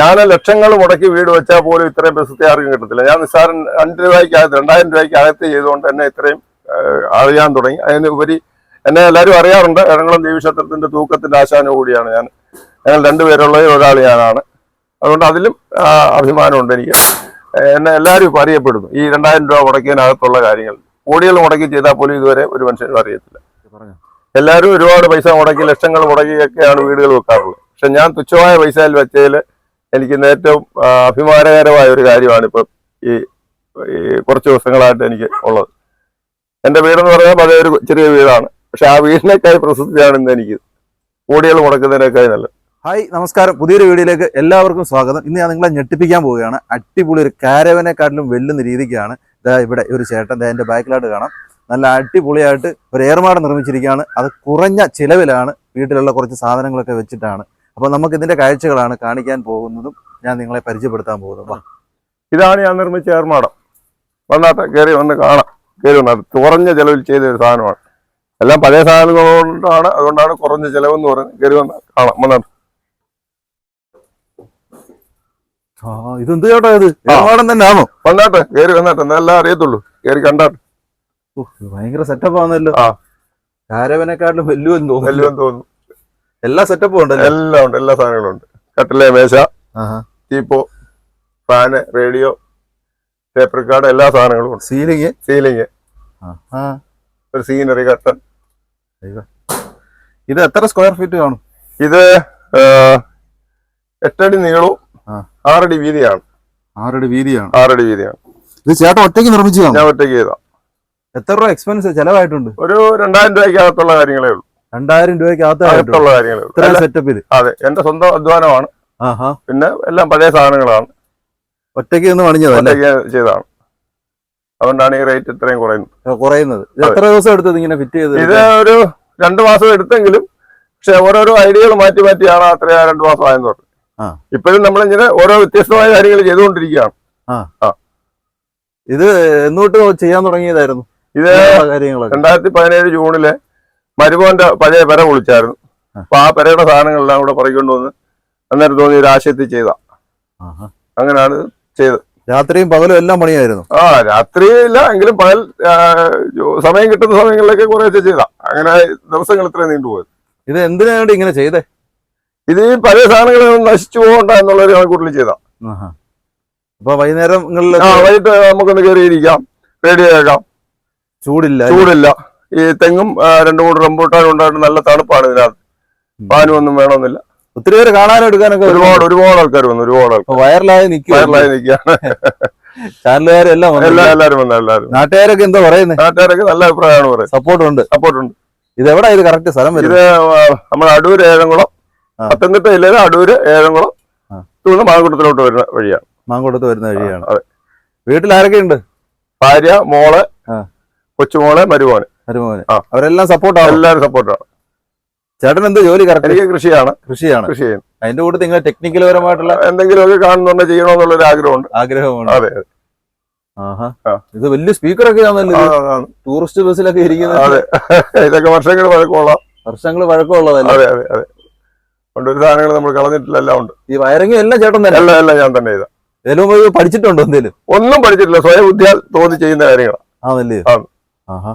ഞാൻ ലക്ഷങ്ങൾ മുടക്കി വീട് വെച്ചാൽ പോലും ഇത്രയും പ്രസിദ്ധി ആർക്കും കിട്ടത്തില്ല. ഞാൻ നിസ്സാരം രണ്ട് രൂപയ്ക്ക് അകത്ത് രണ്ടായിരം രൂപയ്ക്ക് അകത്ത് ചെയ്തുകൊണ്ട് എന്നെ ഇത്രയും അറിയാൻ തുടങ്ങി. അതിന് ഉപരി എന്നെ എല്ലാവരും അറിയാറുണ്ട്. എറണാകുളം ദേവീക്ഷേത്രത്തിന്റെ തൂക്കത്തിന്റെ ആശാന കൂടിയാണ് ഞാൻ. ഞങ്ങൾ രണ്ടുപേരുള്ളത് ഒരാൾ ഞാനാണ്. അതുകൊണ്ട് അതിലും അഭിമാനമുണ്ട് എനിക്ക്. എന്നെ എല്ലാവരും ഇപ്പം അറിയപ്പെടുന്നു. ഈ രണ്ടായിരം രൂപ മുടക്കിയതിനകത്തുള്ള കാര്യങ്ങൾ. കോടികൾ മുടക്കി ചെയ്താൽ പോലും ഇതുവരെ ഒരു മനുഷ്യനും അറിയത്തില്ല. എല്ലാവരും ഒരുപാട് പൈസ മുടക്കി ലക്ഷങ്ങൾ മുടക്കിയൊക്കെയാണ് വീടുകൾ വെക്കാറുള്ളത്. പക്ഷെ ഞാൻ തുച്ഛമായ പൈസയിൽ വെച്ചതിൽ എനിക്ക് ഏറ്റവും അഭിമാനകരമായ ഒരു കാര്യമാണ് ഇപ്പം ഈ കുറച്ച് ദിവസങ്ങളായിട്ട് എനിക്ക് ഉള്ളത്. എന്റെ വീടെന്ന് പറഞ്ഞാൽ പഴയ ഒരു ചെറിയ വീടാണ്. പക്ഷെ ആ വീടിനേക്കായി പ്രസിദ്ധിയാണ് ഇന്ന് എനിക്ക്. കോടികൾ മുടക്കുന്നതിനേക്കായി നല്ലത് ഹായ് നമസ്കാരം. പുതിയൊരു വീഡിയോയിലേക്ക് എല്ലാവർക്കും സ്വാഗതം. ഇന്ന് ഞാൻ നിങ്ങളെ ഞെട്ടിപ്പിക്കാൻ പോവുകയാണ്. അടിപൊളി ഒരു കാരവനെക്കാട്ടിലും വെല്ലുന്ന രീതിക്കാണ് ഇതാ ഇവിടെ ഒരു ചേട്ടൻ ദാ എന്റെ ബാക്കിലായിട്ട് കാണാം. നല്ല അടിപൊളിയായിട്ട് ഒരു ഏർമാട് നിർമ്മിച്ചിരിക്കുകയാണ്. അത് കുറഞ്ഞ ചിലവിലാണ് വീട്ടിലുള്ള കുറച്ച് സാധനങ്ങളൊക്കെ വെച്ചിട്ടാണ് അപ്പോൾ നമുക്ക് ഇതിന്റെ കാഴ്ചകളാണ് കാണിക്കാൻ പോകുന്നതും ഞാൻ നിങ്ങളെ പരിചയപ്പെടുത്താൻ പോകുന്നത്. ഇതാണ് ഞാൻ നിർമ്മിച്ച ഏർമാടം. വന്നാട്ടെ കയറി വന്ന് കാണാം. കയറി വന്നാൽ കുറഞ്ഞ ചെലവിൽ ചെയ്ത ഒരു സാധനമാണ്. എല്ലാം പഴയ സാധനങ്ങളോടാണ് അതുകൊണ്ടാണ് കുറഞ്ഞ ചെലവെന്ന് പറയുന്നത്. കയറി വന്ന് കാണാം വന്നാട്ടെ. ആ ഇതെന്ത് ചേട്ടാ ഇത്? ഏർമാടം തന്നെ ആണോ വന്നാട്ടെ കയറി വന്നാട്ടെ. എന്നെല്ലാം അറിയത്തുള്ളൂ. കയറി കണ്ടാട്ടെ. ഭയങ്കര സെറ്റപ്പ് ആണല്ലോ. ആ. കാരവനെക്കാട്ടിലും വലിയ തോന്നുന്നു. വലിയ തോന്നുന്നു. എല്ലാ സെറ്റപ്പും ഉണ്ട് എല്ലാം ഉണ്ട്. എല്ലാ സാധനങ്ങളും ഉണ്ട്. കട്ടിലെ മേശ teapoy fan radio paper card എല്ലാ സാധനങ്ങളും ഉണ്ട്. സീലിംഗ് സീലിംഗ് ഒരു സീനറി കട്ടൻ ഇത് എത്ര സ്ക്വയർ ഫീറ്റ് കാണും? ഇത് എട്ടടി നീളവും. ആറടി വീതിയാണ്. ആറടി വീതിയാണ്. ആറടി വീതിയാണ്. ഇത് ചേട്ടൻ ഒറ്റയ്ക്ക് നിർമ്മിച്ചതാണ്? ഞാൻ ഒറ്റയ്ക്ക് ചെയ്താ എത്ര രൂപ എക്സ്പെൻസ് ചെലവായിട്ടുണ്ട്? ഒരു രണ്ടായിരം രൂപയ്ക്കകത്തുള്ള കാര്യങ്ങളേ ഉള്ളൂ. രണ്ടായിരം രൂപയ്ക്ക് അകത്തായിട്ടുണ്ട് അകത്തുള്ള കാര്യങ്ങളേ ഉള്ളൂ ഇത്ര അല്ല, സെറ്റപ്പിൽ അതെ എന്റെ സ്വന്തം അധ്വാനമാണ്. പിന്നെ എല്ലാം പഴയ സാധനങ്ങളാണ്. ഒറ്റയ്ക്ക് നിന്ന് പണിഞ്ഞതല്ലേ ഒറ്റയ്ക്ക് ചെയ്തതാണ്. അതുകൊണ്ടാണ് ഈ റേറ്റ് ഇത്രയും കുറയുന്നത്. കുറയുന്നത്. എത്ര ദിവസം എടുത്തത് ഇങ്ങനെ ഫിറ്റ് ചെയ്ത് ഇത് ഒരു രണ്ടു മാസം എടുത്തെങ്കിലും പക്ഷെ ഓരോരോ ഐഡിയകൾ മാറ്റി മാറ്റിയാണ് അത്ര രണ്ടു മാസം ആയെന്ന് പറഞ്ഞത് ആ. ഇപ്പോഴും നമ്മളിങ്ങനെ ഓരോ വ്യത്യസ്തമായ കാര്യങ്ങൾ ചെയ്തുകൊണ്ടിരിക്കുകയാണ്. ഇത് എന്നോട്ട് ചെയ്യാൻ തുടങ്ങിയതായിരുന്നു. ഇത് രണ്ടായിരത്തി പതിനേഴ് ജൂണിൽ മരുമോന്റെ പഴയ പെര വിളിച്ചായിരുന്നു. അപ്പൊ ആ പെരയുടെ സാധനങ്ങളെല്ലാം കൂടെ പറിക്കൊണ്ട് വന്ന് അന്നേരം തോന്നി ഒരു ആശയത്തിൽ ചെയ്ത. അങ്ങനെയാണ് ചെയ്തത്. രാത്രിയും പകലും എല്ലാം പണിയായിരുന്നു? ആ രാത്രി ഇല്ല എങ്കിലും പകൽ സമയം കിട്ടുന്ന സമയങ്ങളിലൊക്കെ കുറേശ്ശെ ചെയ്ത. അങ്ങനെ ദിവസങ്ങൾ ഇത്രയും നീണ്ടുപോയത് ഇത് എന്തിനാണ് വേണ്ടി ഇങ്ങനെ ചെയ്തേ? ഇത് ഈ പഴയ സാധനങ്ങൾ നശിച്ചു പോകണ്ട എന്നുള്ള ഒരു കണക്കൂട്ടിൽ ചെയ്ത. അപ്പൊ വൈകുന്നേരങ്ങളിൽ വൈകിട്ട് നമുക്കൊന്ന് കയറിയിരിക്കാം. റേഡിയോ കേൾക്കാം. ചൂടില്ല ചൂടില്ല. ഈ തെങ്ങും രണ്ടു മൂന്ന് റംബൂട്ടാനും ഉണ്ടായിട്ട് നല്ല തണുപ്പാണ് ഇതിനകത്ത്. പാനൊന്നും ഒന്നും വേണമെന്നില്ല. ഒത്തിരി പേര് കാണാനും എടുക്കാനൊക്കെ ഒരുപാട് ഒരുപാട് ആൾക്കാർ വന്നു ഒരുപാട് ആൾക്കാർ വയറിലായി നിൽക്കും വയറിലായി നിൽക്കുകയാണ്. ചാനലുകാരും എല്ലാം വന്നു. എല്ലാവരും വന്നു എല്ലാവരും നാട്ടുകാരൊക്കെ എന്താ പറയുന്നത് നാട്ടുകാരൊക്കെ നല്ല അഭിപ്രായമാണ് പറയുന്നത്. സപ്പോർട്ട് ഉണ്ട് സപ്പോർട്ട് ഉണ്ട് ഇത് എവിടെ ഇത് കറക്റ്റ് സ്ഥലം ഇത് നമ്മുടെ അടൂര് ഏഴംകുളം. പത്തനംതിട്ട ജില്ലയിലെ അടൂര് ഏഴംകുളം. തൂന്ന് തുറന്ന് മാങ്കുട്ടത്തിലോട്ട് വരുന്ന വഴിയാണ്. മാങ്കുട്ടത്ത് വരുന്ന വഴിയാണ്. അതെ. വീട്ടിൽ ആരൊക്കെ ഉണ്ട് ഭാര്യ മോൾ. കൊച്ചുമോളെ മരുമോന്. മരുമോന്. അവരെല്ലാം സപ്പോർട്ടാണ് എല്ലാവരും സപ്പോർട്ടാണ് ചേട്ടൻ എന്ത് ജോലി കറക്റ്റ് എനിക്ക് കൃഷിയാണ്. കൃഷിയാണ്. കൃഷി അതിന്റെ കൂടെ നിങ്ങൾ ടെക്നിക്കൽ പരമായിട്ടുള്ള എന്തെങ്കിലുമൊക്കെ കാണുന്നുണ്ട് ചെയ്യണമെന്നുള്ള ഒരു ആഗ്രഹമുണ്ട്. ആഗ്രഹമാണ്. അതെ ആഹാ. ഇത് വലിയ സ്പീക്കറൊക്കെ ഒക്കെ ടൂറിസ്റ്റ് ബസ്സിലൊക്കെ ഇരിക്കുന്നത്. അതെ. ഇതൊക്കെ വർഷങ്ങൾ വഴക്കമുള്ള വർഷങ്ങൾ വഴക്കമുള്ളതല്ലേ അതെ അതെ അതെ. അതുകൊണ്ട് ഒരു സാധനങ്ങൾ നമ്മൾ കളഞ്ഞിട്ടില്ല എല്ലാം ഉണ്ട്. ഈ വയറിങ് എല്ലാം ചേട്ടൻ തന്നെ. എല്ലാം എല്ലാം ഞാൻ തന്നെ ചെയ്ത. ഇതിലും പഠിച്ചിട്ടുണ്ടോ എന്തേലും? ഒന്നും പഠിച്ചിട്ടില്ല. സ്വയം ബുദ്ധിയാൽ തോന്നി ചെയ്യുന്ന കാര്യങ്ങളാണ് ആണല്ലേ? ആഹാ.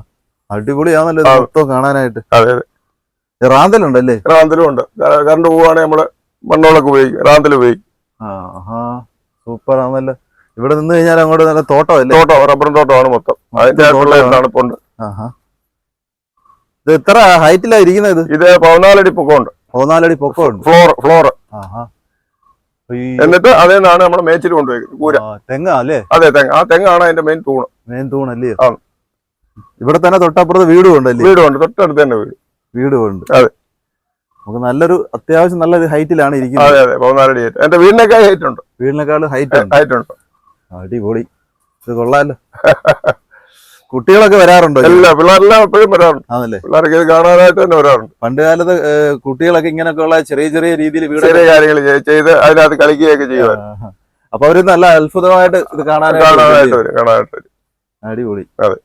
അടിപൊളിയാണല്ലോ. മൊത്തം കാണാനായിട്ട്. അതെ അതെ. റാന്തലുണ്ടല്ലേ? റാന്തലും ഉണ്ട്. കറണ്ട് പോവുകയാണെങ്കിൽ നമ്മൾ മണ്ണോളൊക്കെ ഉപയോഗിക്കും. റാന്തൽ ഉപയോഗിക്കും. ആഹാ സൂപ്പർ ആണല്ലോ ഇവിടെ നിന്ന് കഴിഞ്ഞാൽ അങ്ങോട്ട് നല്ല തോട്ടമല്ലേ? തോട്ടം റബ്ബർ തോട്ടമാണ് മൊത്തം. അതിന്റെ. തണുപ്പുണ്ട് ആഹാ. ഇത് എത്ര ഹൈറ്റിലാ ഇരിക്കുന്നത് ഇത്? ഇത് പതിനാലടി പൊക്കമുണ്ട്. പതിനാലടി പൊക്കമുണ്ട്. ഫ്ലോർ ഫ്ലോർ എന്നിട്ട് അതേ നിന്നാണ് നമ്മൾ മേച്ചിൽ കൊണ്ടുപോയി. കൂര. തെങ്ങാ അല്ലേ? അതെ തെങ്ങ്. ആ തെങ്ങാണ് അതിന്റെ മെയിൻ തൂണ്. മെയിൻ തൂണല്ലേ? ആ. ഇവിടെ തന്നെ തൊട്ടപ്പുറത്ത് വീടും ഉണ്ടല്ലേ വീടുണ്ട് തൊട്ടടുത്ത് തന്നെ വീട്. വീടും ഉണ്ട്. അതെ. നമുക്ക് നല്ലൊരു അത്യാവശ്യം നല്ലൊരു ഹൈറ്റിലാണ് ഇരിക്കുന്നത്. അതെ അതെ. പതിനാലടി ഹൈറ്റ് എന്റെ വീടിനേക്കാൾ ഹൈറ്റ് ഉണ്ട്. വീടിനേക്കാളും ഹൈറ്റ് ഉണ്ട്. ഹൈറ്റ് ഉണ്ട്. അടിപൊളി. ഇത് കൊള്ളാലോ. കുട്ടികളൊക്കെ വരാറുണ്ടോ അല്ല എല്ലാ പിള്ളേരെല്ലാം എപ്പോഴും വരാറുണ്ട്. ആണല്ലേ? പിള്ളേർക്ക് ഇത് കാണാനായിട്ട് തന്നെ വരാറുണ്ട്. പണ്ട് കാലത്ത് കുട്ടികളൊക്കെ കുട്ടികളൊക്കെ ഇങ്ങനെയൊക്കെയുള്ള ചെറിയ ചെറിയ രീതിയിൽ വീട് ചെറിയ കാര്യങ്ങൾ ചെയ്ത് അതിനകത്ത് കളിക്കുകയൊക്കെ ചെയ്യുവാൻ. അപ്പൊ അവർ നല്ല അത്ഭുതമായിട്ട് ഇത് കാണാനായിട്ട് കാണാനായിട്ട് വരും. വരും കാണാനായിട്ട് വരും. അടിപൊളി. അതെ.